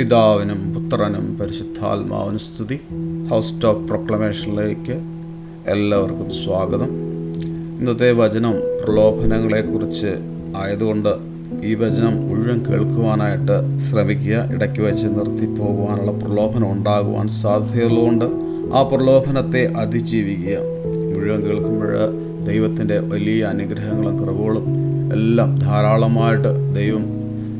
പിതാവിനും പുത്രനും പരിശുദ്ധാത്മാവിനും സ്തുതി. ഹൗസ് ടോപ്പ് പ്രൊക്ലമേഷനിലേക്ക് എല്ലാവർക്കും സ്വാഗതം. ഇന്നത്തെ വചനം പ്രലോഭനങ്ങളെക്കുറിച്ച് ആയതുകൊണ്ട് ഈ വചനം മുഴുവൻ കേൾക്കുവാനായിട്ട് ശ്രമിക്കുക. ഇടയ്ക്ക് വെച്ച് നിർത്തി പോകുവാനുള്ള പ്രലോഭനം ഉണ്ടാകുവാൻ സാധ്യതയുള്ളതുകൊണ്ട് ആ പ്രലോഭനത്തെ അതിജീവിക്കുക. മുഴുവൻ കേൾക്കുമ്പോൾ ദൈവത്തിന്റെ വലിയ അനുഗ്രഹങ്ങളും കുറവുകളും എല്ലാം ധാരാളമായിട്ട് ദൈവം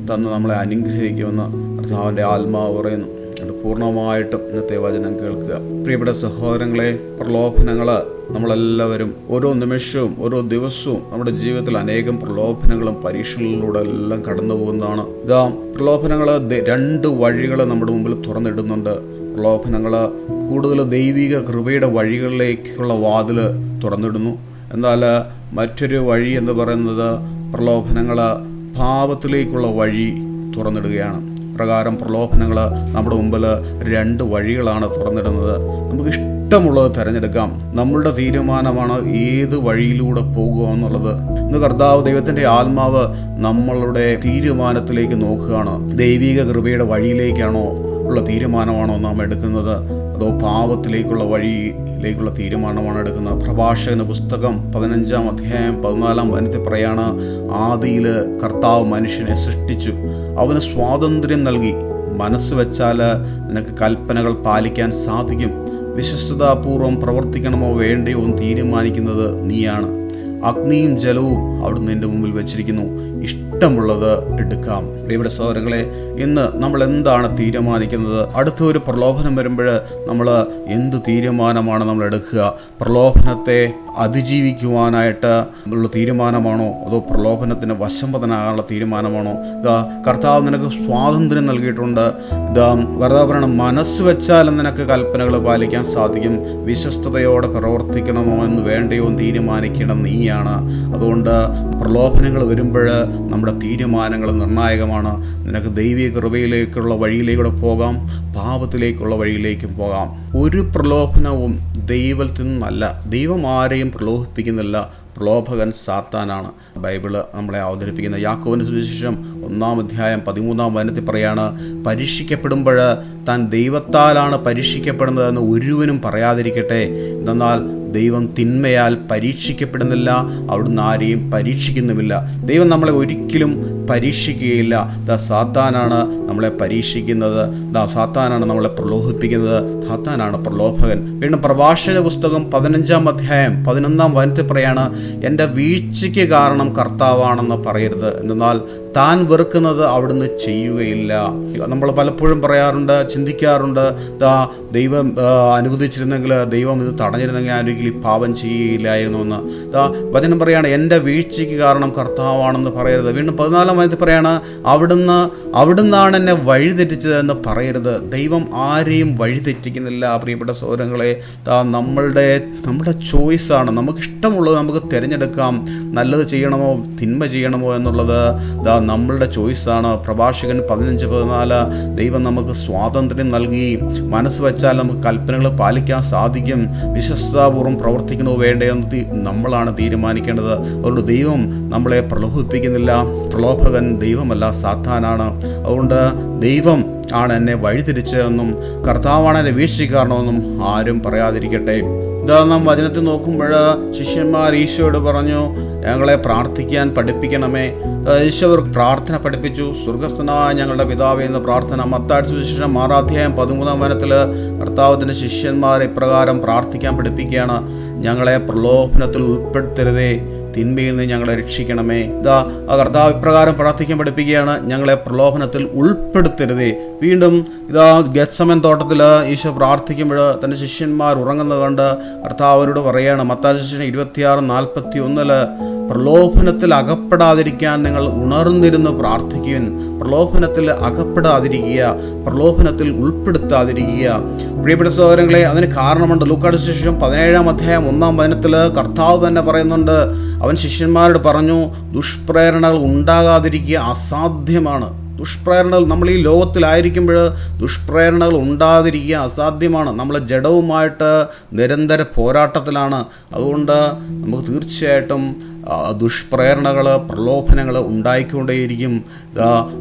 തന്ന് നമ്മളെ അനുഗ്രഹിക്കുമെന്ന് കർത്താവിന്റെ ആത്മാവ് പറയുന്നു. അത് പൂർണമായിട്ടും ഇന്നത്തെ വചനം കേൾക്കുക. പ്രിയപ്പെട്ട സഹോദരങ്ങളെ പ്രലോഭനങ്ങൾ നമ്മളെല്ലാവരും ഓരോ നിമിഷവും ഓരോ ദിവസവും നമ്മുടെ ജീവിതത്തിൽ അനേകം പ്രലോഭനങ്ങളും പരീക്ഷകളിലൂടെ എല്ലാം കടന്നു പോകുന്നതാണ്. ഇതാ പ്രലോഭനങ്ങൾ രണ്ട് വഴികൾ നമ്മുടെ മുമ്പിൽ തുറന്നിടുന്നുണ്ട്. പ്രലോഭനങ്ങൾ കൂടുതൽ ദൈവിക കൃപയുടെ വഴികളിലേക്കുള്ള വാതിൽ തുറന്നിടുന്നു. എന്നാൽ മറ്റൊരു വഴി എന്ന് പറയുന്നത് പ്രലോഭനങ്ങൾ പാപത്തിലേക്കുള്ള വഴി തുറന്നിടുകയാണ്. പ്രകാരം പ്രലോഭനങ്ങൾ നമ്മുടെ മുമ്പിൽ രണ്ട് വഴികളാണ് തുറന്നിടുന്നത്. നമുക്ക് ഇഷ്ടമുള്ളത് തിരഞ്ഞെടുക്കാം. നമ്മളുടെ തീരുമാനമാണ് ഏത് വഴിയിലൂടെ പോകുക എന്നുള്ളത്. ഇന്ന് കർത്താവ് ദൈവത്തിന്റെ ആത്മാവ് നമ്മളുടെ തീരുമാനത്തിലേക്ക് നോക്കുകയാണ്. ദൈവിക കൃപയുടെ വഴിയിലേക്കാണോ ഉള്ള തീരുമാനമാണോ നാം എടുക്കുന്നത്? അതോ പാപത്തിലേക്കുള്ള വഴിയിലേക്കുള്ള തീരുമാനമാണ് എടുക്കുന്നത്? പ്രഭാഷകന് പുസ്തകം പതിനഞ്ചാം അധ്യായം പതിനാലാം വനത്തിൽ പറയാണ് ആദിയിൽ കർത്താവ് മനുഷ്യനെ സൃഷ്ടിച്ചു. അവന് സ്വാതന്ത്ര്യം നൽകി. മനസ്സ് വെച്ചാൽ നിനക്ക് കൽപ്പനകൾ പാലിക്കാൻ സാധിക്കും. വിശ്വസ്തതാപൂർവം പ്രവർത്തിക്കണമോ വേണ്ടയോ എന്ന് തീരുമാനിക്കുന്നത് നീയാണ്. അഗ്നിയും ജലവും അവിടുന്ന് നിന്റെ മുമ്പിൽ വെച്ചിരിക്കുന്നു. ഇഷ്ടമുള്ളത് എടുക്കാം. പ്രിയപ്പെട്ട സഹോദരങ്ങളെ ഇന്ന് നമ്മൾ എന്താണ് തീരുമാനിക്കുന്നത്? അടുത്ത ഒരു പ്രലോഭനം വരുമ്പോൾ നമ്മൾ എന്ത് തീരുമാനമാണ് നമ്മൾ എടുക്കുക? പ്രലോഭനത്തെ അതിജീവിക്കുവാനായിട്ട് ഉള്ള തീരുമാനമാണോ? അതോ പ്രലോഭനത്തിന് വശംപതനാകാനുള്ള തീരുമാനമാണോ? ഇതാ കർത്താവ് നിനക്ക് സ്വാതന്ത്ര്യം നൽകിയിട്ടുണ്ട്. ഇതാ കർത്താവ് പറയണം മനസ്സ് വെച്ചാൽ നിനക്ക് കൽപ്പനകൾ പാലിക്കാൻ സാധിക്കും. വിശ്വസ്തയോടെ പ്രവർത്തിക്കണമോ എന്ന് വേണ്ടയോ തീരുമാനിക്കണം തീരുമാനിക്കണം നീയാണ് അതുകൊണ്ട് പ്രലോഭനങ്ങൾ വരുമ്പോൾ നമ്മുടെ തീരുമാനങ്ങൾ നിർണായകമാണ്. നിനക്ക് ദൈവിക കൃപയിലേക്കുള്ള വഴിയിലേക്കൂടെ പോകാം പാപത്തിലേക്കുള്ള വഴിയിലേക്കും പോകാം. ഒരു പ്രലോഭനവും ദൈവത്തിൽ നിന്നല്ല. ദൈവം ആരെയും പ്രലോഭിപ്പിക്കുന്നില്ല. പ്രലോഭകൻ സാത്താനാണ്. ബൈബിൾ നമ്മളെ അവതരിപ്പിക്കുന്ന യാക്കോവിന് സുവിശേഷം ഒന്നാം അധ്യായം പതിമൂന്നാം വനത്തിൽ പറയാണ് പരീക്ഷിക്കപ്പെടുമ്പോൾ താൻ ദൈവത്താലാണ് പരീക്ഷിക്കപ്പെടുന്നതെന്ന് ഒരുവനും പറയാതിരിക്കട്ടെ. എന്നാൽ ദൈവം തിന്മയാൽ പരീക്ഷിക്കപ്പെടുന്നില്ല അവിടുന്ന് ആരെയും പരീക്ഷിക്കുന്നുമില്ല. ദൈവം നമ്മളെ ഒരിക്കലും പരീക്ഷിക്കുകയില്ല. ദ സാത്താനാണ് നമ്മളെ പരീക്ഷിക്കുന്നത്. ദ സാത്താനാണ് നമ്മളെ പ്രലോഭിപ്പിക്കുന്നത്. സാത്താനാണ് പ്രലോഭകൻ. വീണ്ടും പ്രഭാഷക പുസ്തകം പതിനഞ്ചാം അധ്യായം പതിനൊന്നാം വനത്തിൽ പറയാണ് എന്റെ വീഴ്ചയ്ക്ക് കാരണം കർത്താവാണെന്ന് പറയരുത്. എന്നാൽ താൻ വെറുക്കുന്നത് അവിടുന്ന് ചെയ്യുകയില്ല. നമ്മൾ പലപ്പോഴും പറയാറുണ്ട് ചിന്തിക്കാറുണ്ട് ദാ ദൈവം അനുവദിച്ചിരുന്നെങ്കിൽ ദൈവം ഇത് തടഞ്ഞിരുന്നെങ്കിൽ ആരെങ്കിലും ഈ പാപം ചെയ്യുകയില്ലായിരുന്നു എന്ന്. ദാ വചനം പറയാണ് എന്റെ വീഴ്ചയ്ക്ക് കാരണം കർത്താവാണെന്ന് പറയരുത്. വീണ്ടും പതിനാലാം വയസ്സിൽ പറയാണ് അവിടുന്ന് അവിടുന്നാണ് എന്നെ വഴിതെറ്റിച്ചത് എന്ന് പറയരുത്. ദൈവം ആരെയും വഴിതെറ്റിക്കുന്നില്ല പ്രിയപ്പെട്ട സൗരങ്ങളെ ദാ നമ്മളുടെ നമ്മുടെ ചോയ്സാണ് നമുക്ക് ഇഷ്ടമുള്ളത് നമുക്ക് തിരഞ്ഞെടുക്കാം. നല്ലത് ചെയ്യണമോ തിന്മ ചെയ്യണമോ എന്നുള്ളത് ദാ നമ്മളുടെ ചോയ്സാണ് പ്രഭാഷകൻ പതിനഞ്ച് പതിനാല് ദൈവം നമുക്ക് സ്വാതന്ത്ര്യം നൽകി. മനസ്സ് വെച്ചാൽ നമുക്ക് കൽപ്പനകൾ പാലിക്കാൻ സാധിക്കും. വിശ്വസ്താപൂർവം പ്രവർത്തിക്കണോ വേണ്ടതെന്ന് നമ്മളാണ് തീരുമാനിക്കേണ്ടത്. അതുകൊണ്ട് ദൈവം നമ്മളെ പ്രലോഭിപ്പിക്കുന്നില്ല. പ്രലോഭകൻ ദൈവമല്ല സാത്താനാണ്. അതുകൊണ്ട് ദൈവം ആണ് എന്നെ വഴിതിരിച്ചതെന്നും കർത്താവാണ് എന്നെ വീക്ഷിക്കാരണമെന്നും ആരും പറയാതിരിക്കട്ടെ. ഇതാ നാം വചനത്തിൽ നോക്കുമ്പോൾ ശിഷ്യന്മാർ ഈശോയോട് പറഞ്ഞു ഞങ്ങളെ പ്രാർത്ഥിക്കാൻ പഠിപ്പിക്കണമേ. ദാ ഈശോ അവർക്ക് പ്രാർത്ഥന പഠിപ്പിച്ചു. സ്വർഗസ്ഥനായ ഞങ്ങളുടെ പിതാവ് എന്ന പ്രാർത്ഥന. മത്താഴ്ച സുവിശേഷം ആറാധ്യായം പതിമൂന്നാം വനത്തിൽ കർത്താവത്തിന്റെ ശിഷ്യന്മാർ ഇപ്രകാരം പ്രാർത്ഥിക്കാൻ പഠിപ്പിക്കുകയാണ് ഞങ്ങളെ പ്രലോഭനത്തിൽ ഉൾപ്പെടുത്തരുതേ. തിന്മയിൽ നിന്ന് ഞങ്ങളെ രക്ഷിക്കണമേ. ഇതാ കർത്താവ് ഇപ്രകാരം പ്രാർത്ഥിക്കാൻ പഠിപ്പിക്കുകയാണ്. ഞങ്ങളെ പ്രലോഭനത്തിൽ ഉൾപ്പെടുത്തരുതേ. വീണ്ടും ഇതാ ഗത്സമൻ തോട്ടത്തിൽ ഈശോ പ്രാർത്ഥിക്കുമ്പോൾ തന്റെ ശിഷ്യന്മാർ ഉറങ്ങുന്നത് കണ്ട് കർത്താവ് പറയുകയാണ് മത്താശിഷ്യൻ ഇരുപത്തിയാറ് നാൽപ്പത്തി ഒന്നിൽ പ്രലോഭനത്തിൽ അകപ്പെടാതിരിക്കാൻ നിങ്ങൾ ഉണർന്നിരുന്ന് പ്രാർത്ഥിക്കുവിൻ. പ്രലോഭനത്തിൽ അകപ്പെടാതിരിക്കുക പ്രലോഭനത്തിൽ ഉൾപ്പെടുത്താതിരിക്കുക. പ്രിയപ്പെട്ട സഹോദരങ്ങളെ അതിന് കാരണമുണ്ട്. ലൂക്കാട് ശേഷം പതിനേഴാം അധ്യായം ഒന്നാം വചനത്തിൽ കർത്താവ് തന്നെ പറയുന്നുണ്ട്. അവൻ ശിഷ്യന്മാരോട് പറഞ്ഞു ദുഷ്പ്രേരണകൾ ഉണ്ടാകാതിരിക്കുക അസാധ്യമാണ്. ദുഷ്പ്രേരണകൾ നമ്മൾ ഈ ലോകത്തിലായിരിക്കുമ്പോൾ ദുഷ്പ്രേരണകൾ ഉണ്ടാതിരിക്കുക അസാധ്യമാണ്. നമ്മൾ ജഡവുമായിട്ട് നിരന്തര പോരാട്ടത്തിലാണ്. അതുകൊണ്ട് നമുക്ക് തീർച്ചയായിട്ടും ദുഷ്പ്രേരണകൾ പ്രലോഭനങ്ങൾ ഉണ്ടായിക്കൊണ്ടേയിരിക്കും.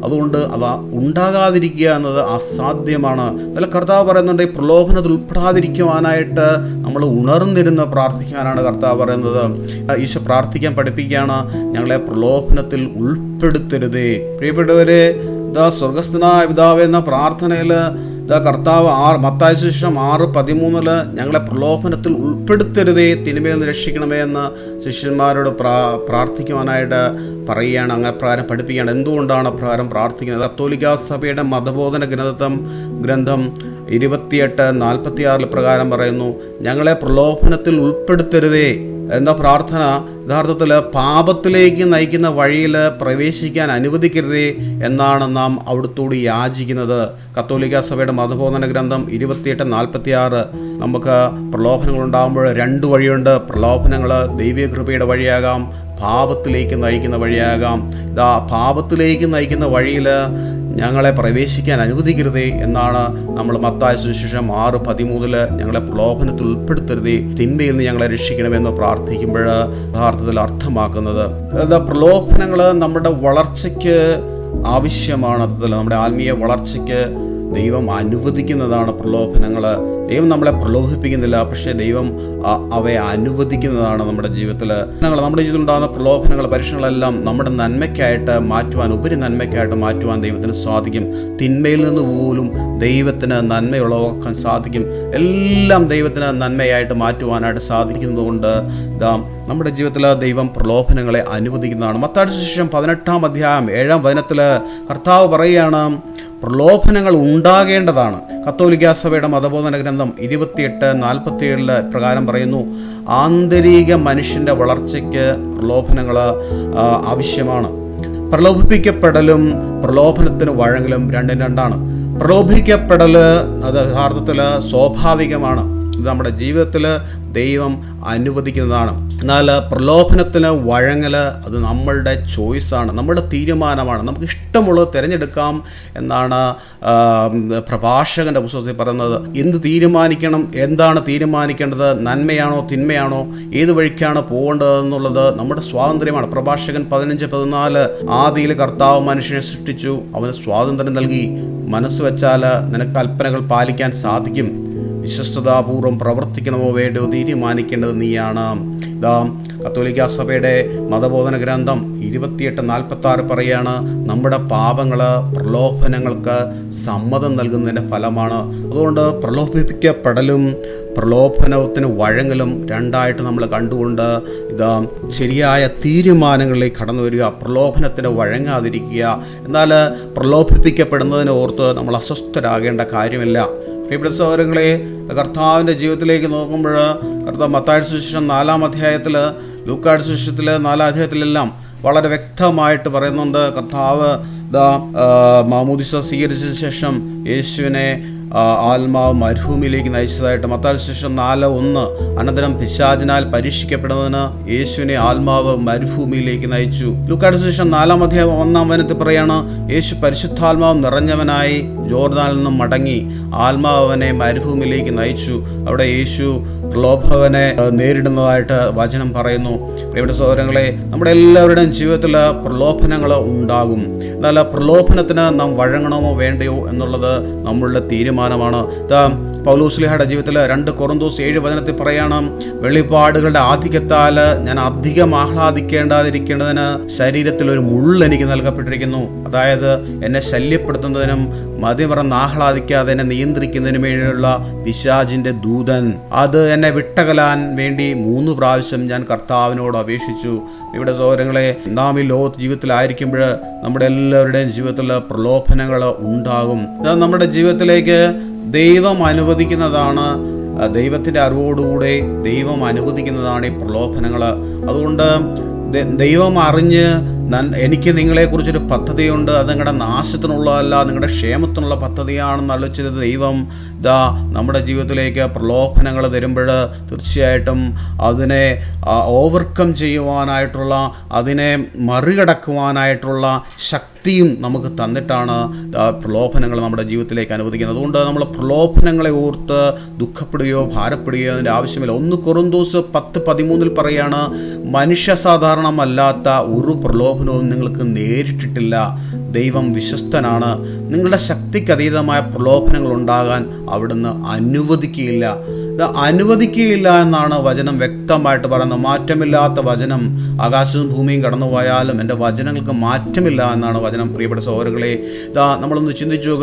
അതുകൊണ്ട് അവ ഉണ്ടാകാതിരിക്കുക എന്നത് അസാധ്യമാണ്. നല്ല കർത്താവ് പറയുന്നുണ്ട് ഈ പ്രലോഭനത്തിൽ ഉൾപ്പെടാതിരിക്കുവാനായിട്ട് നമ്മൾ ഉണർന്നിരുന്ന് പ്രാർത്ഥിക്കാനാണ് കർത്താവ് പറയുന്നത്. ഈശോ പ്രാർത്ഥിക്കാൻ പഠിപ്പിക്കുകയാണ് ഞങ്ങളെ പ്രലോഭനത്തിൽ ഉൾപ്പെടുത്തരുതേ. പ്രിയപ്പെട്ടവരെ ദാ സ്വർഗസ്ഥനായ പിതാവ് എന്ന പ്രാർത്ഥനയിൽ ദാ കർത്താവ് ആറ് മത്തായ ശിഷ്യം ആറ് പതിമൂന്നിൽ ഞങ്ങളെ പ്രലോഭനത്തിൽ ഉൾപ്പെടുത്തരുതേ തിന്മയിൽ നിന്ന് രക്ഷിക്കണമേ എന്ന് ശിഷ്യന്മാരോട് പ്രാ പ്രാർത്ഥിക്കുവാനായിട്ട് പറയുകയാണ്. അങ്ങനെ പ്രകാരം പഠിപ്പിക്കുകയാണ്. എന്തുകൊണ്ടാണ് പ്രകാരം പ്രാർത്ഥിക്കുന്നത്? കത്തോലിക്ക സഭയുടെ മതബോധന ഗ്രന്ഥം ഗ്രന്ഥം ഇരുപത്തിയെട്ട് നാൽപ്പത്തിയാറിൽ പ്രകാരം പറയുന്നു ഞങ്ങളെ പ്രലോഭനത്തിൽ ഉൾപ്പെടുത്തരുതേ എന്ന പ്രാർത്ഥന? യഥാർത്ഥത്തിൽ പാപത്തിലേക്ക് നയിക്കുന്ന വഴിയിൽ പ്രവേശിക്കാൻ അനുവദിക്കരുതേ എന്നാണ് നാം അവിടുത്തോട് യാചിക്കുന്നത്. കത്തോലിക്ക സഭയുടെ മതബോധന ഗ്രന്ഥം ഇരുപത്തിയെട്ട് നാൽപ്പത്തി ആറ് നമുക്ക് പ്രലോഭനങ്ങൾ ഉണ്ടാകുമ്പോൾ രണ്ട് വഴിയുണ്ട്. പ്രലോഭനങ്ങൾ ദൈവിക കൃപയുടെ വഴിയാകാം പാപത്തിലേക്ക് നയിക്കുന്ന വഴിയാകാം. ഇതാ പാപത്തിലേക്ക് നയിക്കുന്ന വഴിയിൽ ഞങ്ങളെ പ്രവേശിക്കാൻ അനുവദിക്കരുതേ എന്നാണ് നമ്മൾ മത്തായ സുവിശേഷം ആറ് പതിമൂന്നിൽ ഞങ്ങളെ പ്രലോഭനത്തിൽ ഉൾപ്പെടുത്തരുതേ. തിന്മയിൽ നിന്ന് ഞങ്ങളെ രക്ഷിക്കണമെന്ന് പ്രാർത്ഥിക്കുമ്പോൾ യഥാർത്ഥത്തിൽ അർത്ഥമാക്കുന്നത്. പ്രലോഭനങ്ങൾ നമ്മുടെ വളർച്ചയ്ക്ക് ആവശ്യമാണ്. നമ്മുടെ ആത്മീയ വളർച്ചയ്ക്ക് ദൈവം അനുവദിക്കുന്നതാണ് പ്രലോഭനങ്ങൾ ദൈവം നമ്മളെ പ്രലോഭിപ്പിക്കുന്നില്ല പക്ഷേ ദൈവം അവയെ അനുവദിക്കുന്നതാണ് നമ്മുടെ ജീവിതത്തിൽ നമ്മുടെ ജീവിതത്തിൽ ഉണ്ടാകുന്ന പ്രലോഭനങ്ങൾ പരീക്ഷണങ്ങളെല്ലാം നമ്മുടെ നന്മയ്ക്കായിട്ട് മാറ്റുവാൻ ഉപരി നന്മയ്ക്കായിട്ട് മാറ്റുവാൻ ദൈവത്തിന് സാധിക്കും. തിന്മയിൽ നിന്ന് പോലും ദൈവത്തിന് നന്മയുളവാക്കാൻ സാധിക്കും. എല്ലാം ദൈവത്തിന് നന്മയായിട്ട് മാറ്റുവാനായിട്ട് സാധിക്കുന്നതുകൊണ്ട് ഇതാ നമ്മുടെ ജീവിതത്തിൽ ദൈവം പ്രലോഭനങ്ങളെ അനുവദിക്കുന്നതാണ്. മത്താടി ശേഷം പതിനെട്ടാം അധ്യായം ഏഴാം വചനത്തിൽ കർത്താവ് പറയുകയാണ് പ്രലോഭനങ്ങൾ ഉണ്ടാകേണ്ടതാണ്. കത്തോലിക്ക സഭയുടെ മതബോധന ഗ്രന്ഥം ഇരുപത്തിയെട്ട് നാൽപ്പത്തിയേഴിൽ പ്രകാരം പറയുന്നു ആന്തരിക മനുഷ്യന്റെ വളർച്ചയ്ക്ക് പ്രലോഭനങ്ങൾ ആവശ്യമാണ്. പ്രലോഭിപ്പിക്കപ്പെടലും പ്രലോഭനത്തിന് വഴങ്ങലും രണ്ടും രണ്ടാണ്. പ്രലോഭിക്കപ്പെടൽ അത് യഥാർത്ഥത്തിൽ സ്വാഭാവികമാണ്. ഇത് നമ്മുടെ ജീവിതത്തിൽ ദൈവം അനുവദിക്കുന്നതാണ്. എന്നാൽ പ്രലോഭനത്തിന് വഴങ്ങൽ അത് നമ്മളുടെ ചോയ്സാണ് നമ്മുടെ തീരുമാനമാണ്. നമുക്ക് ഇഷ്ടമുള്ളത് തിരഞ്ഞെടുക്കാം എന്നാണ് പ്രഭാഷകന്റെ പുസ്തകത്തിൽ പറയുന്നത്. എന്ത് തീരുമാനിക്കണം എന്താണ് തീരുമാനിക്കേണ്ടത് നന്മയാണോ തിന്മയാണോ ഏത് വഴിക്കാണ് പോകേണ്ടതെന്നുള്ളത് നമ്മുടെ സ്വാതന്ത്ര്യമാണ്. പ്രഭാഷകൻ പതിനഞ്ച് പതിനാല് ആദിയിൽ കർത്താവ് മനുഷ്യനെ സൃഷ്ടിച്ചു അവന് സ്വാതന്ത്ര്യം നൽകി. മനസ്സ് വെച്ചാൽ നിനക്ക് കൽപ്പനകൾ പാലിക്കാൻ സാധിക്കും. വിശ്വസ്തതാപൂർവം പ്രവർത്തിക്കണമോ വേണ്ടോ തീരുമാനിക്കേണ്ടത് നീയാണ്. ഇതാ കത്തോലിക്ക സഭയുടെ മതബോധന ഗ്രന്ഥം ഇരുപത്തിയെട്ട് നാൽപ്പത്തി ആറ് പറയാണ് നമ്മുടെ പാപങ്ങൾ പ്രലോഭനങ്ങൾക്ക് സമ്മതം നൽകുന്നതിന്റെ ഫലമാണ്. അതുകൊണ്ട് പ്രലോഭിപ്പിക്കപ്പെടലും പ്രലോഭനത്തിന് വഴങ്ങലും രണ്ടായിട്ട് നമ്മൾ കണ്ടുകൊണ്ട് ഇതാ ശരിയായ തീരുമാനങ്ങളിലേക്ക് കടന്നു വരിക പ്രലോഭനത്തിന് വഴങ്ങാതിരിക്കുക. എന്നാൽ പ്രലോഭിപ്പിക്കപ്പെടുന്നതിനെ ഓർത്ത് നമ്മൾ അസ്വസ്ഥരാകേണ്ട കാര്യമില്ല. പ്രിയപ്പെട്ട സഹോദരങ്ങളെ കർത്താവിന്റെ ജീവിതത്തിലേക്ക് നോക്കുമ്പോൾ കർത്താവ് മത്താഴ്ച സുശേഷം നാലാം അധ്യായത്തിൽ ലൂക്കാഴ്ച സുശേഷത്തിൽ നാലാം അധ്യായത്തിലെല്ലാം വളരെ വ്യക്തമായിട്ട് പറയുന്നുണ്ട്. കർത്താവ് ദാ മാമൂദിസ സ്വീകരിച്ചതിന് ശേഷം യേശുവിനെ ആത്മാവ് മരുഭൂമിയിലേക്ക് നയിച്ചതായിട്ട് മത്താൽ ശേഷം നാല് ഒന്ന്. അനന്തരം പിശാചിനാൽ പരീക്ഷിക്കപ്പെടുന്നതിന് യേശുവിനെ ആത്മാവ് മരുഭൂമിയിലേക്ക് നയിച്ചു. ലുക്കാട് ശേഷം നാലാം അധ്യായം ഒന്നാം വനത്തിൽ പറയാണ് യേശു പരിശുദ്ധാത്മാവ് നിറഞ്ഞവനായി ജോർദാനിൽ നിന്നും മടങ്ങി ആത്മാവ് അവനെ മരുഭൂമിയിലേക്ക് നയിച്ചു. അവിടെ യേശു പ്രലോഭവനെ നേരിടുന്നതായിട്ട് വചനം പറയുന്നു. പ്രിയപ്പെട്ട സഹോദരങ്ങളെ നമ്മുടെ എല്ലാവരുടെയും ജീവിതത്തിൽ പ്രലോഭനങ്ങൾ ഉണ്ടാകും. എന്നാൽ പ്രലോഭനത്തിന് നാം വഴങ്ങണമോ വേണ്ടയോ എന്നുള്ളത് നമ്മളുടെ തീരുമാനമാണ്. പൗലോസ്ലിഹയുടെ ജീവിതത്തിൽ രണ്ട് കൊറന്തോസ് ഏഴ് വചനത്തിൽ പറയണം വെളിപാടുകളുടെ ആധിക്യത്താൽ ഞാൻ അധികം ആഹ്ലാദിക്കേണ്ടാതിരിക്കേണ്ടതിന് ശരീരത്തിൽ ഒരു മുള്ള് എനിക്ക് നൽകപ്പെട്ടിരിക്കുന്നു. അതായത് എന്നെ ശല്യപ്പെടുത്തുന്നതിനും മതിമറന്ന് ആഹ്ലാദിക്കാതെ എന്നെ നിയന്ത്രിക്കുന്നതിനും വേണ്ടിയുള്ള പിശാജിന്റെ ദൂതൻ. അത് എന്നെ വിട്ടകലാൻ വേണ്ടി മൂന്ന് പ്രാവശ്യം ഞാൻ കർത്താവിനോട് അപേക്ഷിച്ചു. ഇവിടെ സഹോദരങ്ങളെ നാം ഈ ലോക ജീവിതത്തിലായിരിക്കുമ്പോൾ നമ്മുടെ എല്ലാവരുടെയും ജീവിതത്തിൽ പ്രലോഭനങ്ങൾ ഉണ്ടാകും. നമ്മുടെ ജീവിതത്തിലേക്ക് ദൈവം അനുവദിക്കുന്നതാണ് ദൈവത്തിന്റെ അറിവോടുകൂടെ ദൈവം അനുവദിക്കുന്നതാണ് ഈ പ്രലോഭനങ്ങൾ അതുകൊണ്ട് ദൈവം അറിഞ്ഞ് എനിക്ക് നിങ്ങളെക്കുറിച്ചൊരു പദ്ധതിയുണ്ട് അത് നിങ്ങളുടെ നാശത്തിനുള്ളതല്ല നിങ്ങളുടെ ക്ഷേമത്തിനുള്ള പദ്ധതിയാണെന്ന് ആലോചിച്ചത് ദൈവം. ഇതാ നമ്മുടെ ജീവിതത്തിലേക്ക് പ്രലോഭനങ്ങൾ തരുമ്പോൾ തീർച്ചയായിട്ടും അതിനെ ഓവർകം ചെയ്യുവാനായിട്ടുള്ള അതിനെ മറികടക്കുവാനായിട്ടുള്ള ശക്തി ശക്തിയും നമുക്ക് തന്നിട്ടാണ് പ്രലോഭനങ്ങൾ നമ്മുടെ ജീവിതത്തിലേക്ക് അനുവദിക്കുന്നത്. അതുകൊണ്ട് നമ്മൾ പ്രലോഭനങ്ങളെ ഓർത്ത് ദുഃഖപ്പെടുകയോ ഭാരപ്പെടുകയോ അതിന്റെ ആവശ്യമില്ല. ഒന്ന് കുറുന്തോസ് പത്ത് പതിമൂന്നിൽ പറയാണ് മനുഷ്യ സാധാരണമല്ലാത്ത ഒരു പ്രലോഭനവും നിങ്ങൾക്ക് നേരിട്ടിട്ടില്ല. ദൈവം വിശ്വസ്തനാണ്. നിങ്ങളുടെ ശക്തിക്കതീതമായ പ്രലോഭനങ്ങൾ ഉണ്ടാകാൻ അവിടുന്ന് അനുവദിക്കുകയില്ല. ഇത് അനുവദിക്കുകയില്ല എന്നാണ് വചനം വ്യക്തമായിട്ട് പറയുന്നത്. മാറ്റമില്ലാത്ത വചനം ആകാശവും ഭൂമിയും കടന്നു പോയാലും എന്റെ വചനങ്ങൾക്ക് മാറ്റമില്ല എന്നാണ് വചനം. പ്രിയപ്പെട്ട സഹോദരങ്ങളെ ഇതാ നമ്മളൊന്ന് ചിന്തിച്ചു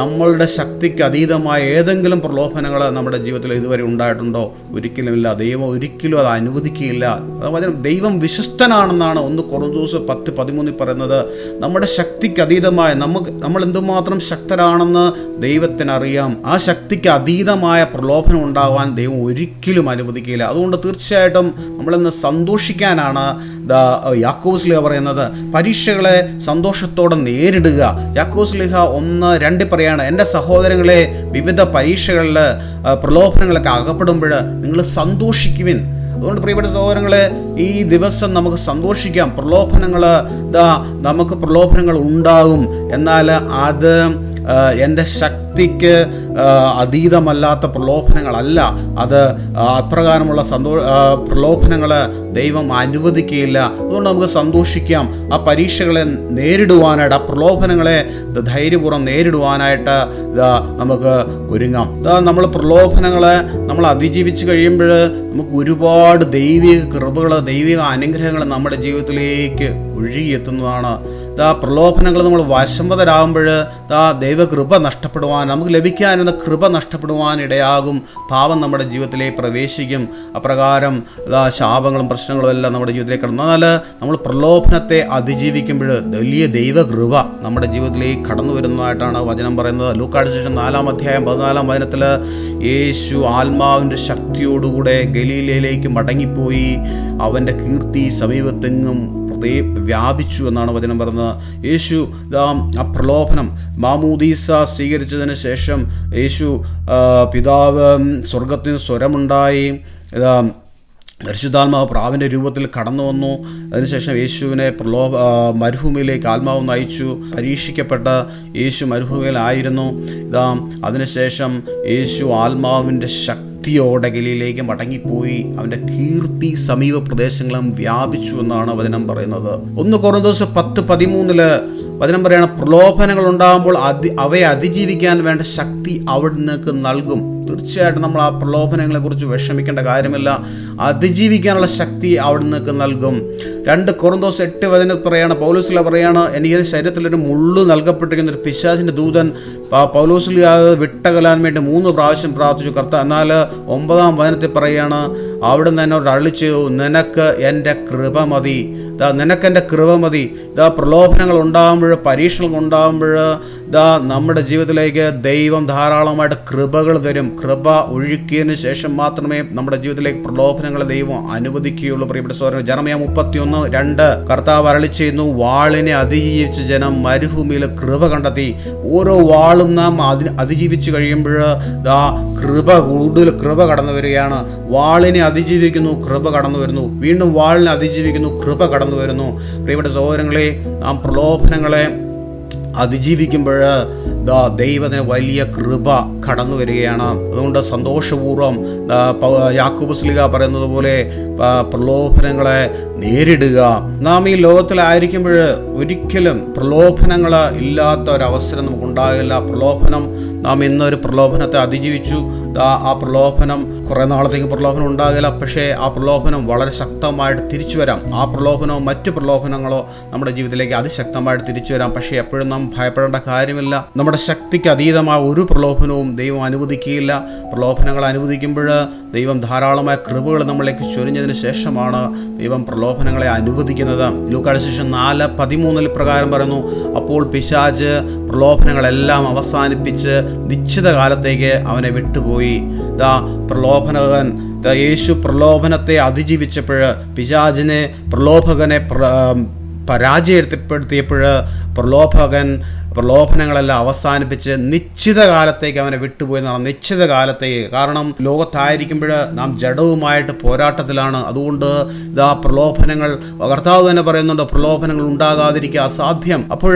നമ്മളുടെ ശക്തിക്ക് അതീതമായ ഏതെങ്കിലും പ്രലോഭനങ്ങൾ നമ്മുടെ ജീവിതത്തിൽ ഇതുവരെ ഉണ്ടായിട്ടുണ്ടോ? ഒരിക്കലുമില്ല. ദൈവം ഒരിക്കലും അത് അനുവദിക്കുകയില്ല. അത് വചനം ദൈവം വിശ്വസ്തനാണെന്നാണ് ഒന്ന് കുറഞ്ഞ ദിവസം പത്ത് പതിമൂന്നിൽ പറയുന്നത്. നമ്മുടെ ശക്തിക്ക് അതീതമായ നമുക്ക് നമ്മൾ എന്തുമാത്രം ശക്തരാണെന്ന് ദൈവത്തിനറിയാം. ആ ശക്തിക്ക് അതീതമായ പ്രലോഭനം ഉണ്ടാവാൻ ദൈവം ഒരിക്കലും അനുവദിക്കില്ല അതുകൊണ്ട് തീർച്ചയായിട്ടും നമ്മളിന്ന് സന്തോഷിക്കാനാണ് ദ യാക്കോസ് ലിഹ പറയുന്നത്. പരീക്ഷകളെ സന്തോഷത്തോടെ നേരിടുക. യാക്കോസ് ലിഹ ഒന്ന് രണ്ട് പറയാണ് എന്റെ സഹോദരങ്ങളെ വിവിധ പരീക്ഷകളിൽ പ്രലോഭനങ്ങളൊക്കെ അകപ്പെടുമ്പോൾ നിങ്ങൾ സന്തോഷിക്കുവിൻ. അതുകൊണ്ട് പ്രിയപ്പെട്ട സഹോദരങ്ങളെ ഈ ദിവസം നമുക്ക് സന്തോഷിക്കാം. പ്രലോഭനങ്ങൾ നമുക്ക് പ്രലോഭനങ്ങൾ ഉണ്ടാകും. എന്നാൽ അത് എന്റെ ശക്തിക്ക് ആ, അതീതമല്ലാത്ത പ്രലോഭനങ്ങളല്ല. അത് അപ്രകാരമുള്ള സന്തോ പ്രലോഭനങ്ങൾ ദൈവം അനുവദിക്കുകയില്ല. അതുകൊണ്ട് നമുക്ക് സന്തോഷിക്കാം. ആ പരീക്ഷകളെ നേരിടുവാനായിട്ട് ആ പ്രലോഭനങ്ങളെ ഇത് ധൈര്യപൂർവം നേരിടുവാനായിട്ട് ഇതാ നമുക്ക് ഒരുങ്ങാം. ഇതാ നമ്മൾ പ്രലോഭനങ്ങളെ നമ്മൾ അതിജീവിച്ച് കഴിയുമ്പോൾ നമുക്ക് ഒരുപാട് ദൈവിക കൃപകൾ ദൈവിക അനുഗ്രഹങ്ങൾ നമ്മുടെ ജീവിതത്തിലേക്ക് ഒഴുകിയെത്തുന്നതാണ്. ദാ പ്രലോഭനങ്ങൾ നമ്മൾ വശംവതരാകുമ്പോൾ ദാ ദൈവകൃപ നഷ്ടപ്പെടുവാൻ നമുക്ക് ലഭിക്കാനിരുന്ന കൃപ നഷ്ടപ്പെടുവാൻ ഇടയാകും. പാപം നമ്മുടെ ജീവിതത്തിലേക്ക് പ്രവേശിക്കും. അപ്രകാരം ശാപങ്ങളും പ്രശ്നങ്ങളും എല്ലാം നമ്മുടെ ജീവിതത്തിലേക്ക് കടന്നു. എന്നാൽ നമ്മൾ പ്രലോഭനത്തെ അതിജീവിക്കുമ്പോൾ വലിയ ദൈവകൃപ നമ്മുടെ ജീവിതത്തിലേക്ക് കടന്നു വരുന്നതായിട്ടാണ് വചനം പറയുന്നത്. ലൂക്കാട് ശേഷം നാലാം അധ്യായം പതിനാലാം വചനത്തിൽ യേശു ആത്മാവിന്റെ ശക്തിയോടുകൂടെ ഗലീലയിലേക്ക് മടങ്ങിപ്പോയി. അവന്റെ കീർത്തി സമീപത്തെങ്ങും വ്യാപിച്ചു എന്നാണ് വചനം പറയുന്നത്. യേശു ആ പ്രലോഭനം മാമൂദീസ സ്വീകരിച്ചതിന് ശേഷം യേശു പിതാവ് സ്വർഗത്തിന് സ്വരമുണ്ടായി. പരിശുദ്ധാത്മാവ് പ്രാവിന്റെ രൂപത്തിൽ കടന്നു വന്നു. അതിനുശേഷം യേശുവിനെ പ്രലോ ആ, മരുഭൂമിയിലേക്ക് ആത്മാവ് നയിച്ചു. പരീക്ഷിക്കപ്പെട്ട യേശു മരുഭൂമിയിലായിരുന്നു. ഇതാ അതിനുശേഷം യേശു ആത്മാവിന്റെ ശക്തിയോടെ ഗലിയിലേക്ക് മടങ്ങിപ്പോയി. അവന്റെ കീർത്തി സമീപ പ്രദേശങ്ങളും വ്യാപിച്ചു എന്നാണ് വചനം പറയുന്നത്. ഒന്ന് കുറഞ്ഞ ദിവസം പത്ത് പതിമൂന്നിൽ വചനം പറയുകയാണ് പ്രലോഭനങ്ങൾ ഉണ്ടാകുമ്പോൾ അതി അവയെ അതിജീവിക്കാൻ വേണ്ട ശക്തി അവിടുന്ന് നൽകും. തീർച്ചയായിട്ടും നമ്മൾ ആ പ്രലോഭനങ്ങളെ കുറിച്ച് വിഷമിക്കേണ്ട കാര്യമില്ല. അതിജീവിക്കാനുള്ള ശക്തി അവിടെ അവിടുന്ന് നൽകും. രണ്ട് കുറന്തോസ് എട്ട് വചന പറയാണ് പൗലോസില പറയാണ് എനിക്ക് ശരീരത്തിലൊരു മുള്ള് നൽകപ്പെട്ടിരിക്കുന്ന ഒരു പിശാചിന്റെ ദൂതൻ പൗലൂസില പൗലോസില വിട്ടകലാൻ വേണ്ടി മൂന്ന് പ്രാവശ്യം പ്രാർത്ഥിച്ചു. കർത്ത എന്നാൽ ഒമ്പതാം വചനത്തിൽ പറയാണ് അവിടുന്ന് എന്നോട് അളിച്ചു നിനക്ക് എന്റെ കൃപ മതി. ദാ നിനക്കെന്റെ കൃപ മതി. ഇതാ പ്രലോഭനങ്ങൾ ഉണ്ടാകുമ്പോൾ പരീക്ഷണങ്ങൾ ഉണ്ടാകുമ്പോൾ ഇതാ നമ്മുടെ ജീവിതത്തിലേക്ക് ദൈവം ധാരാളമായിട്ട് കൃപകൾ തരും. കൃപ ഒഴുക്കിയതിന് ശേഷം മാത്രമേ നമ്മുടെ ജീവിതത്തിലേക്ക് പ്രലോഭനങ്ങൾ ദൈവം അനുവദിക്കുകയുള്ളൂ. പ്രിയപ്പെട്ട സോദരൻ ജനമയ മുപ്പത്തിയൊന്ന് രണ്ട്. കർത്താവ് അരളി ചെയ്യുന്നു വാളിനെ അതിജീവിച്ച ജനം മരുഭൂമിയിൽ കൃപ കണ്ടെത്തി. ഓരോ വാളും നാം അതി അതിജീവിച്ച് കഴിയുമ്പോൾ ദാ കൃപ കൂടുതൽ കൃപ കടന്നു വരികയാണ്. വാളിനെ അതിജീവിക്കുന്നു കൃപ കടന്നു വരുന്നു. വീണ്ടും വാളിനെ അതിജീവിക്കുന്നു കൃപ കടന്നു വരുന്നു. പ്രിയപ്പെട്ട സഹോദരങ്ങളെ നാം പ്രലോഭനങ്ങളെ അതിജീവിക്കുമ്പോൾ ദാ ദൈവത്തിന് വലിയ കൃപ കടന്നു വരികയാണ്. അതുകൊണ്ട് സന്തോഷപൂർവം യാക്കൂബ് പ- യാക്കോബ് സ്ലിഹ പറയുന്നത് പോലെ പ്രലോഭനങ്ങളെ നേരിടുക. നാം ഈ ലോകത്തിലായിരിക്കുമ്പോൾ ഒരിക്കലും പ്രലോഭനങ്ങൾ ഇല്ലാത്ത ഒരവസരം നമുക്കുണ്ടാകില്ല. പ്രലോഭനം നാം ഇന്നൊരു പ്രലോഭനത്തെ അതിജീവിച്ചു. ആ പ്രലോഭനം കുറേ നാളത്തേക്ക് പ്രലോഭനം ഉണ്ടാകില്ല. പക്ഷേ ആ പ്രലോഭനം വളരെ ശക്തമായിട്ട് തിരിച്ചു വരാം. ആ പ്രലോഭനമോ മറ്റു പ്രലോഭനങ്ങളോ നമ്മുടെ ജീവിതത്തിലേക്ക് അതിശക്തമായിട്ട് തിരിച്ചു വരാം. പക്ഷേ എപ്പോഴും നാം ഭയപ്പെടേണ്ട കാര്യമില്ല. ശക്തിക്ക് അതീതമായ ഒരു പ്രലോഭനവും ദൈവം അനുവദിക്കുകയില്ല. പ്രലോഭനങ്ങൾ അനുവദിക്കുമ്പോൾ ദൈവം ധാരാളമായ കൃപകൾ നമ്മളിലേക്ക് ചൊരിഞ്ഞതിന് ശേഷമാണ് ദൈവം പ്രലോഭനങ്ങളെ അനുവദിക്കുന്നത്. ലൂക്കാട് ശേഷം നാല് പതിമൂന്നിൽ പ്രകാരം പറയുന്നു അപ്പോൾ പിശാജ് പ്രലോഭനങ്ങളെല്ലാം അവസാനിപ്പിച്ച് നിശ്ചിത കാലത്തേക്ക് അവനെ വിട്ടുപോയി. ദാ പ്രലോഭനകൻ യേശു പ്രലോഭനത്തെ അതിജീവിച്ചപ്പോൾ പിശാജിനെ പ്രലോഭകനെ പ്ര പരാജയപ്പെടുത്തിയപ്പോൾ പ്രലോഭകൻ പ്രലോഭനങ്ങളെല്ലാം അവസാനിപ്പിച്ച് നിശ്ചിത കാലത്തേക്ക് അവനെ വിട്ടുപോയി എന്നാണ് നിശ്ചിത കാലത്തേക്ക്. കാരണം ലോകത്തായിരിക്കുമ്പോൾ നാം ജഡവുമായിട്ട് പോരാട്ടത്തിലാണ്. അതുകൊണ്ട് ഇതാ പ്രലോഭനങ്ങൾ കർത്താവ് തന്നെ പറയുന്നുണ്ട് പ്രലോഭനങ്ങൾ ഉണ്ടാകാതിരിക്കുക അസാധ്യം. അപ്പോൾ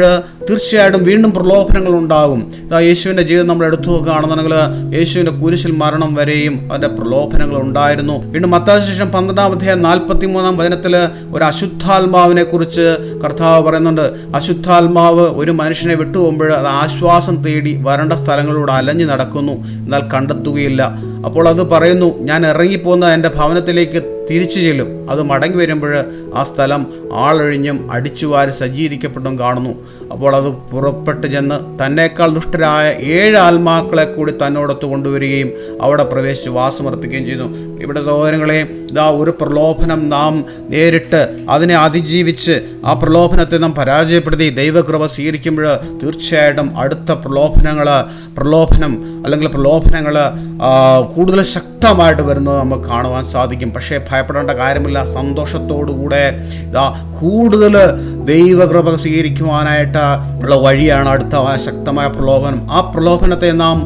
തീർച്ചയായിട്ടും വീണ്ടും പ്രലോഭനങ്ങൾ ഉണ്ടാകും. ഇതാ യേശുവിന്റെ ജീവിതം നമ്മൾ എടുത്തു നോക്കുകയാണെന്നുണ്ടെങ്കിൽ യേശുവിന്റെ കുരിശിൽ മരണം വരെയും അവന്റെ പ്രലോഭനങ്ങൾ ഉണ്ടായിരുന്നു. വീണ്ടും മത്താശേഷം പന്ത്രണ്ടാം അധ്യായം നാൽപ്പത്തി മൂന്നാം വചനത്തിൽ ഒരു അശുദ്ധാത്മാവിനെ കുറിച്ച് കർത്താവ് പറയുന്നുണ്ട്. അശുദ്ധാത്മാവ് ഒരു മനുഷ്യനെ വിട്ടുപോകുമ്പോൾ അത് ആശ്വാസം തേടി വരണ്ട സ്ഥലങ്ങളിലൂടെ അലഞ്ഞു നടക്കുന്നു. എന്നാൽ കണ്ടെത്തുകയില്ല. അപ്പോൾ അത് പറയുന്നു ഞാൻ ഇറങ്ങിപ്പോകുന്ന എന്റെ ഭവനത്തിലേക്ക് തിരിച്ചു ചെല്ലും. അത് മടങ്ങി വരുമ്പോൾ ആ സ്ഥലം ആളൊഴിഞ്ഞും അടിച്ചുവാരി സജ്ജീകരിക്കപ്പെട്ടും കാണുന്നു. അപ്പോൾ അത് പുറപ്പെട്ട് ചെന്ന് തന്നേക്കാൾ ദുഷ്ടരായ ഏഴ് ആത്മാക്കളെ കൂടി തന്നോടൊത്ത് കൊണ്ടുവരികയും അവിടെ പ്രവേശിച്ച് വാസമർപ്പിക്കുകയും ചെയ്യുന്നു ഇവിടെ സഹോദരങ്ങളെ ഇതാ ഒരു പ്രലോഭനം നാം നേരിട്ട് അതിനെ അതിജീവിച്ച് ആ പ്രലോഭനത്തെ നാം പരാജയപ്പെടുത്തി. ദൈവകൃപ സ്വീകരിക്കുമ്പോൾ തീർച്ചയായിട്ടും അടുത്ത പ്രലോഭനങ്ങൾ പ്രലോഭനം അല്ലെങ്കിൽ പ്രലോഭനങ്ങൾ കൂടുതൽ ശക്തമായിട്ട് വരുന്നത് നമുക്ക് കാണുവാൻ സാധിക്കും. പക്ഷേ ഭയപ്പെടേണ്ട കാര്യമില്ല. സന്തോഷത്തോടുകൂടെ ഇതാ കൂടുതൽ ദൈവകൃപ സ്വീകരിക്കുവാനായിട്ട് ഉള്ള വഴിയാണ് അടുത്ത ശക്തമായ പ്രലോഭനം. ആ പ്രലോഭനത്തെ നാം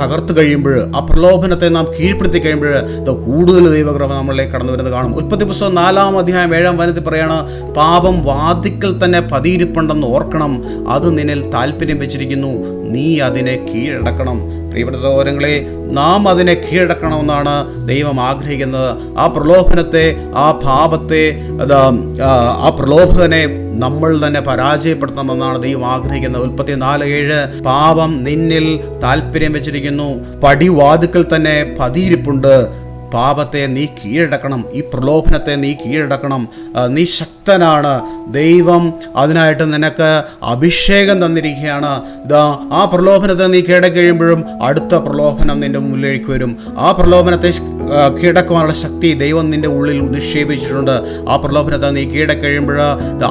തകർത്ത് കഴിയുമ്പോൾ ആ പ്രലോഭനത്തെ നാം കീഴ്പ്പെടുത്തി കഴിയുമ്പോൾ കൂടുതൽ ദൈവകൃപ നമ്മളിലേക്ക് കടന്നു വരുന്നത് കാണും. ഉൽപ്പത്തി പുസ്തകം നാലാം അധ്യായം ഏഴാം വനത്തിൽ പറയാണ് പാപം വാതിക്കൽ തന്നെ പതിയിരിപ്പുണ്ടെന്ന് ഓർക്കണം. അത് നിന്നിൽ താല്പര്യം വെച്ചിരിക്കുന്നു. നീ അതിനെ കീഴടക്കണം. പ്രിയപ്പെട്ട സഹോദരങ്ങളെ നാം അതിനെ കീഴടക്കണമെന്നാണ് ദൈവം ആഗ്രഹിക്കുന്നത്. ആ പ്രലോഭനത്തെ ആ പാപത്തെ ആ പ്രലോഭകനെ നമ്മൾ തന്നെ പരാജയപ്പെടുത്തണമെന്നാണ് ദൈവം ആഗ്രഹിക്കുന്നത്. ഉൽപ്പത്തി നാല് ഏഴ് പാപം നിന്നിൽ താല്പര്യം വെച്ചിരിക്കുന്നു. പടിവാതുക്കൽ തന്നെ പതിയിരിപ്പുണ്ട്. പാപത്തെ നീ കീഴടക്കണം ഈ പ്രലോഭനത്തെ നീ കീഴടക്കണം. നീ ശക്തനാണ്. ദൈവം അതിനായിട്ട് നിനക്ക് അഭിഷേകം തന്നിരിക്കുകയാണ്. ഇതാ ആ പ്രലോഭനത്തെ നീ കീഴടക്കഴിയുമ്പോഴും അടുത്ത പ്രലോഭനം നിന്റെ മുന്നിലേക്ക് വരും. ആ പ്രലോഭനത്തെ കീഴടക്കുവാനുള്ള ശക്തി ദൈവം നിന്റെ ഉള്ളിൽ നിക്ഷേപിച്ചിട്ടുണ്ട്. ആ പ്രലോഭനത്തെ നീ കീഴടക്കഴിയുമ്പോൾ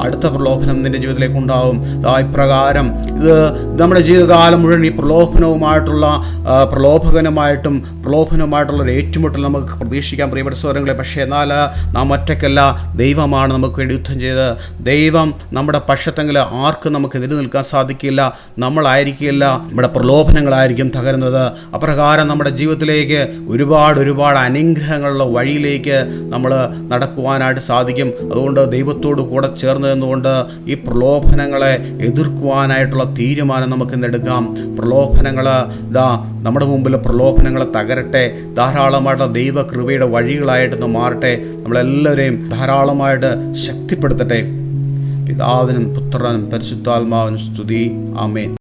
അടുത്ത പ്രലോഭനം നിന്റെ ജീവിതത്തിലേക്ക് ഉണ്ടാവും. ഇപ്രകാരം ഇത് നമ്മുടെ ജീവിതകാലം മുഴുവൻ ഈ പ്രലോഭനവുമായിട്ടുള്ള പ്രലോഭകനുമായിട്ടും പ്രലോഭനവുമായിട്ടുള്ള ഒരു ഏറ്റുമുട്ടൽ നമുക്ക് പ്രതീക്ഷിക്കാം പ്രിയപ്പെട്ട സ്വരങ്ങളെ പക്ഷേ എന്നാൽ നാം ഒറ്റയ്ക്കല്ല. ദൈവമാണ് നമുക്ക് വേണ്ടി യുദ്ധം ചെയ്ത് ദൈവം നമ്മുടെ പക്ഷത്തെങ്കിൽ ആർക്കും നമുക്ക് എതിര് നിൽക്കാൻ സാധിക്കില്ല. നമ്മളായിരിക്കില്ല നമ്മുടെ പ്രലോഭനങ്ങളായിരിക്കും തകരുന്നത്. അപ്രകാരം നമ്മുടെ ജീവിതത്തിലേക്ക് ഒരുപാട് ഒരുപാട് അനുഗ്രഹങ്ങളുള്ള വഴിയിലേക്ക് നമ്മൾ നടക്കുവാനായിട്ട് സാധിക്കും. അതുകൊണ്ട് ദൈവത്തോട് കൂടെ ചേർന്ന് നിന്നുകൊണ്ട് ഈ പ്രലോഭനങ്ങളെ എതിർക്കുവാനായിട്ടുള്ള തീരുമാനം നമുക്ക് എടുക്കാം. പ്രലോഭനങ്ങൾ ഇതാ നമ്മുടെ മുമ്പിൽ പ്രലോഭനങ്ങളെ തകരട്ടെ. ധാരാളമായിട്ടുള്ള ദൈവകൃപയുടെ വഴികളായിട്ട് മാറട്ടെ. നമ്മളെല്ലാവരെയും ധാരാളമായിട്ട് ശക്തിപ്പെടുത്തട്ടെ. പിതാവിനും പുത്രനും പരിശുദ്ധാത്മാവിനും സ്തുതി. ആമേൻ.